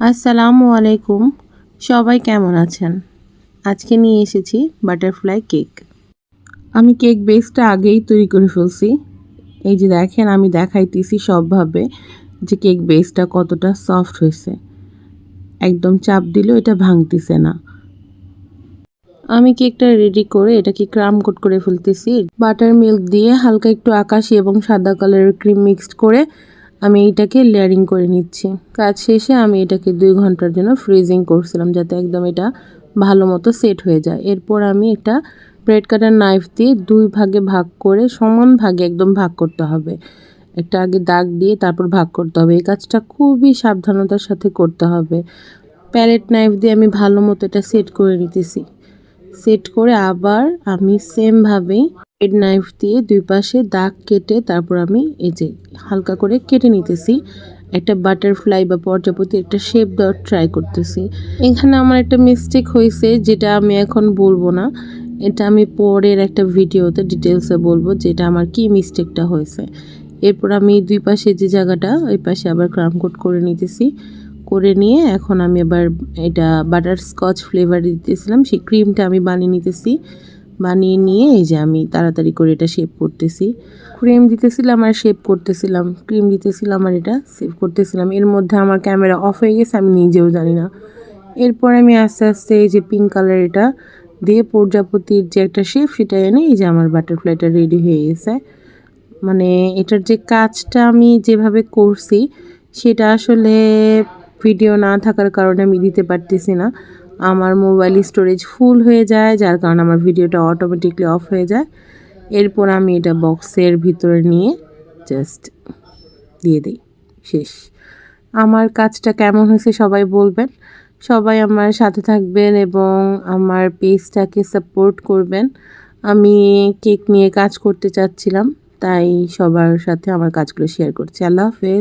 আসসালামু আলাইকুম। সবাই কেমন আছেন? আজকে নিয়ে এসেছি বাটারফ্লাই কেক। আমি কেক বেসটা আগেই তৈরি করে ফেলছি। এই যে দেখেন, আমি দেখাইতেছি সবভাবে যে কেক বেসটা কতটা সফট হয়েছে। একদম চাপ দিলেও এটা ভাঙতেছে না। আমি কেকটা রেডি করে এটাকে ক্রাম কোট করে ফেলতেছি। বাটার মিল্ক দিয়ে হালকা একটু আকাশি এবং সাদা কালারের ক্রিম মিক্সড করে আমি এইটাকে লেয়ারিং করে নিচ্ছি। কাজ শেষে আমি এটাকে দুই ঘণ্টার জন্য ফ্রিজিং করছিলাম যাতে একদম এটা ভালো মতো সেট হয়ে যায়। এরপর আমি এটা ব্রেড কাটার নাইফ দিয়ে দুই ভাগে ভাগ করে সমান ভাগে একদম ভাগ করতে হবে। একটা আগে দাগ দিয়ে তারপর ভাগ করতে হবে। এই কাজটা খুবই সাবধানতার সাথে করতে হবে। প্যালেট নাইফ দিয়ে আমি ভালো মতো এটা সেট করে নিতেছি। সেট করে আবার আমি সেমভাবেই নাইফ দিয়ে দুই পাশে দাগ কেটে তারপর আমি এই যে হালকা করে কেটে নিতেছি। একটা বাটারফ্লাই বা প্রজাপতি একটা শেপ দেওয়ার ট্রাই করতেছি। এখানে আমার একটা মিস্টেক হয়েছে যেটা আমি এখন বলব না। এটা আমি পরের একটা ভিডিওতে ডিটেলসে বলব যেটা আমার কি মিস্টেকটা হয়েছে। এরপর আমি দুই পাশে যে জায়গাটা, ওই পাশে আবার ক্রাম কোট করে নিতেছি। করে নিয়ে এখন আমি আবার এটা বাটার স্কচ ফ্লেভার দিতেছিলাম, সেই ক্রিমটা আমি বানিয়ে নিতেছি। বানিয়ে নিয়ে এই যে আমি তাড়াতাড়ি করে এটা শেপ করতেছি। ক্রিম দিতেছিলাম আর শেপ করতেছিলাম। ক্রিম দিতেছিলাম আর এটা সেভ করতেছিলাম। এর মধ্যে আমার ক্যামেরা অফ হয়ে গেছে, আমি নিজেও জানি না। এরপর আমি আস্তে আস্তে এই যে পিঙ্ক কালার এটা দিয়ে প্রজাপতির যে একটা শেপ সেটা এনে এই যে আমার বাটারফ্লাইটা রেডি হয়ে গেছে। মানে এটার যে কাজটা আমি যেভাবে করছি, সেটা আসলে ভিডিও না থাকার কারণে আমি দিতে পারতেছি না। আমার মোবাইল স্টোরেজ ফুল হয়ে যায়, যার কারণে আমার ভিডিওটা অটোমেটিকলি অফ হয়ে যায়। এরপর আমি এটা বক্সের ভিতরে নিয়ে জাস্ট দিয়ে দিই, শেষ। আমার কাজটা কেমন হয়েছে সবাই বলবেন। সবাই আমার সাথে থাকবেন এবং আমার পেজটাকে সাপোর্ট করবেন। আমি কেক নিয়ে কাজ করতে চাচ্ছিলাম, তাই সবার সাথে আমার কাজগুলো শেয়ার করছি। আল্লাহ হাফেজ।